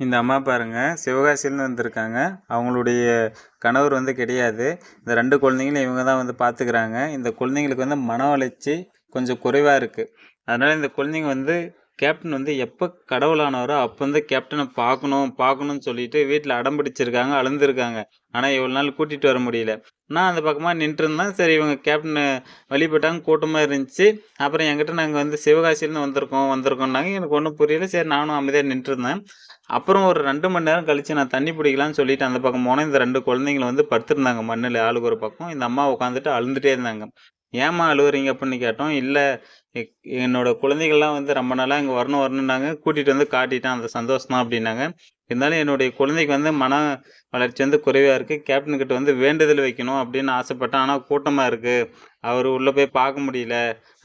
இந்த அம்மா பாருங்கள் சிவகாசியிலேருந்து வந்திருக்காங்க. அவங்களுடைய கணவர் வந்து கிடையாது. இந்த ரெண்டு குழந்தைங்களும் இவங்க தான் வந்து பார்த்துக்கிறாங்க இந்த குழந்தைங்களுக்கு வந்து மன வளர்ச்சி கொஞ்சம் குறைவாக இருக்குது அதனால் இந்த குழந்தைங்க வந்து கேப்டன் வந்து எப்போ கடவுளானவரோ அப்போ வந்து கேப்டனை பார்க்கணும் பார்க்கணும்னு சொல்லிட்டு வீட்டில் அடம் பிடிச்சிருக்காங்க அழுந்திருக்காங்க. ஆனால் இவ்வளோ நாள் கூட்டிகிட்டு வர முடியல. நான் அந்த பக்கமாக நின்றுருந்தேன். சரி இவங்க கேப்டனு வழிபட்டாங்க கூட்டமாக இருந்துச்சு. அப்புறம் என்கிட்ட நாங்கள் வந்து சிவகாசியிலேருந்து வந்திருக்கோம் வந்திருக்கோம்னாங்க. எனக்கு ஒன்றும் புரியல. சரி நானும் அமைதியாக நின்றுருந்தேன். அப்புறம் ஒரு ரெண்டு மணி நேரம் கழித்து நான் தண்ணி பிடிக்கலான்னு சொல்லிட்டு அந்த பக்கம் போனேன். இந்த ரெண்டு குழந்தைங்கள வந்து படுத்திருந்தாங்க மண்ணில். ஆளுக்கு ஒரு பக்கம். இந்த அம்மா உட்காந்துட்டு அழுந்துட்டே இருந்தாங்க. ஏம்மா அழுகுறீங்க அப்படின்னு கேட்டோம். இல்லை என்னோட குழந்தைகள்லாம் வந்து ரொம்ப நாளாக இங்கே வரணும் வரணுன்னாங்க கூட்டிகிட்டு வந்து காட்டிட்டேன். அந்த சந்தோஷம் தான் அப்படின்னாங்க. இருந்தாலும் என்னுடைய குழந்தைக்கு வந்து மன வளர்ச்சி வந்து குறைவாக இருக்குது கேப்டன்கிட்ட வந்து வேண்டுதல் வைக்கணும் அப்படின்னு ஆசைப்பட்டேன். ஆனால் கூட்டமாக இருக்குது அவர் உள்ளே போய் பார்க்க முடியல.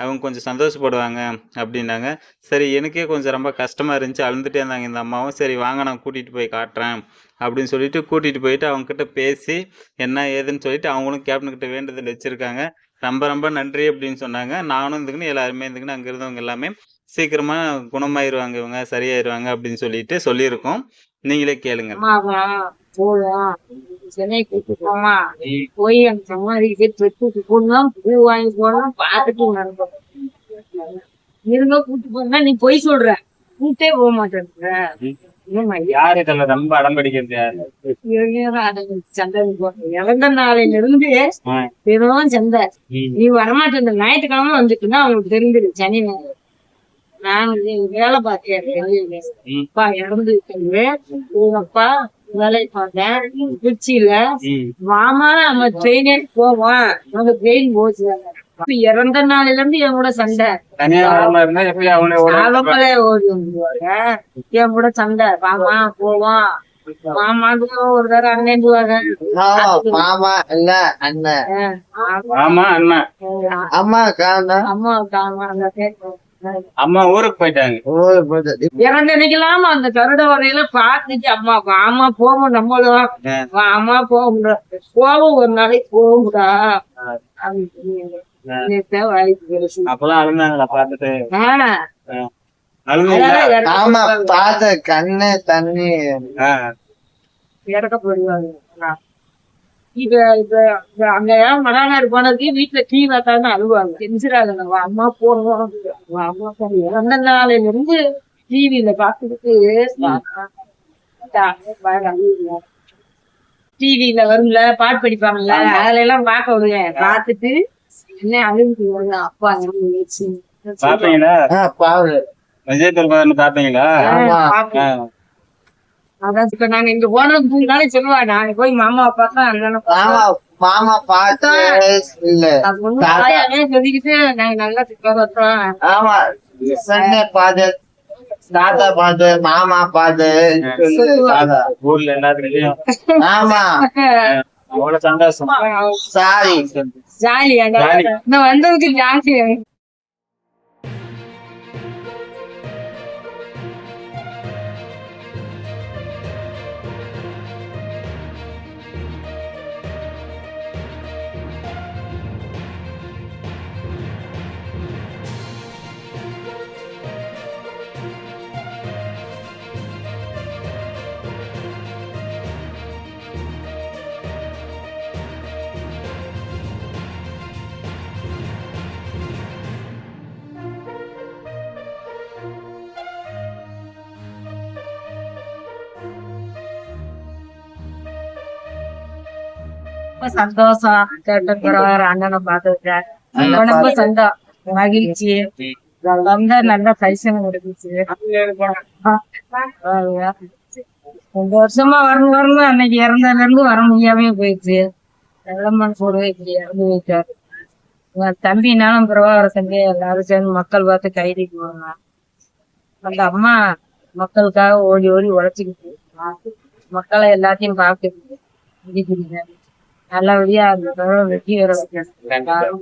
அவங்க கொஞ்சம் சந்தோஷப்படுவாங்க அப்படின்னாங்க. சரி எனக்கே கொஞ்சம் ரொம்ப கஷ்டமாக இருந்துச்சு. அழுந்துட்டே இருந்தாங்க இந்த அம்மாவும். சரி வாங்க நான் கூட்டிகிட்டு போய் காட்டுறேன் அப்படின்னு சொல்லிட்டு கூட்டிகிட்டு போயிட்டு அவங்கக்கிட்ட பேசி என்ன ஏதுன்னு சொல்லிட்டு அவங்களும் கேப்டன்கிட்ட வேண்டுதல் வச்சுருக்காங்க. ரொம்ப ரொம்ப நன்றி அப்படின்னு சொன்னாங்க. நானும் இருந்துக்குன்னு எல்லாருமே இருந்துக்குன்னு அங்கே இருந்தவங்க எல்லாமே சீக்கிரமாக குணமாயிருவாங்க இவங்க சரியாயிருவாங்க அப்படின்னு சொல்லிட்டு சொல்லியிருக்கோம். நீங்களே கேளுங்க போய் பூ வாங்கி பார்த்துட்டு இருங்க கூட்டு போனா நீ பொய் சொல்ற. கூட்டே போக மாட்டேன்ற ஏம்மா, யார் இதில் ரொம்ப அடம் பிடிக்கிறது? யார் போறேன் இறந்த நாளையில இருந்து. தினம் சந்தை நீ வரமாட்டேன் ஞாயிற்றுக்கிழமை வந்துட்டுன்னா அவங்களுக்கு தெரிஞ்சிரு சனி. நான் வேலை பார்த்தேன். அப்பா இறந்து அப்பா வேலைக்கு பார்த்தேன். திருச்சியில மாமா நம்ம ட்ரெயினே போவோம். நம்ம ட்ரெயின் போச்சு இறந்த நாள்ல இருந்து என் கூட சண்டை. அவங்களே ஓடி வந்துருவாங்க என் கூட சண்டை. மாமா போவோம் மாமாவுக்கு ஒரு தடவை அண்ணேந்துவாங்க மாமா இல்ல அண்ணன் ஆமா அண்ணா. அம்மா காந்தா அம்மா காமா அந்த அம்மா ஊருக்கு போயிட்டாங்க. ஊருக்கு இறந்த அன்னைக்கெல்லாம் அந்த கருட வரையில பார்த்துட்டு அம்மா ஆமா போவோம் நம்மளும் அம்மா போகும்டா போவோம் ஒரு நாளைக்கு போகும்டா அப்படின்னு. அழுந்தாங்களா இறக்க ஆமா பார்த்த கண்ணு தண்ணி. ஆ. இறக்கப்படுவாங்க இப்ப இப்ப அங்க மலானார் போனதுக்கு வீட்டுல டீ பார்த்தாலும் அழுவாங்க. தெரிஞ்சிடாங்க நம்ம அம்மா போறோம். அவ அம்மா போறோம். இறந்த நாளையில இருந்து டிவியில பாத்துக்கிட்டு டிவியில வரும்ல பாட்டு படிப்பாங்கல்ல அதுல எல்லாம் பார்க்க விடுங்க பார்த்துட்டு என்ன பாவு. விஜய் திருப்பதி. அதான் இப்ப நாங்க இங்க மூணு நாளைக்கு சொல்லுவா நாங்க போய் மாமா பார்த்தா அண்ணனும் மாமா மாமா பார்த்து சொல்லிக்கிட்டு நாங்க நல்லா வர்றோம் ஆமா. பார்த்து தாத்தா பார்த்து மாமா தாத்தா. ஊர்ல எல்லாத்துலயும் ஆமா. அவ்வளவு சந்தோஷம் சாரி ஜாலியா ஜாலி. நான் வந்ததுக்கு ஜாலி ரொம்ப சந்தோஷம். கேட்ட பிறகு அண்ணனை பார்த்துருக்கேன் ரொம்ப சந்தோஷம் மகிழ்ச்சி. வந்த நல்ல தரிசனம் கிடைச்சிச்சு ரெண்டு வருஷமா வரணும் வரணும் அன்னைக்கு இறந்ததுல இருந்து வர முடியாம போயிடுச்சு. வெள்ளம்மன் கூடவே இப்படி இறந்து போயிட்டாரு. உங்க தம்பினாலும் பிரபாகர தம்பி எல்லாரும் சேர்ந்து மக்கள் பார்த்து கைதிக்கு போவாங்க. அந்த அம்மா மக்களுக்காக ஓடி ஓடி உழைச்சிக்கிட்டு மக்களை எல்லாத்தையும் பார்க்குது நல்லபடியா அந்த வெற்றி வர வைக்கணும். எல்லாரும்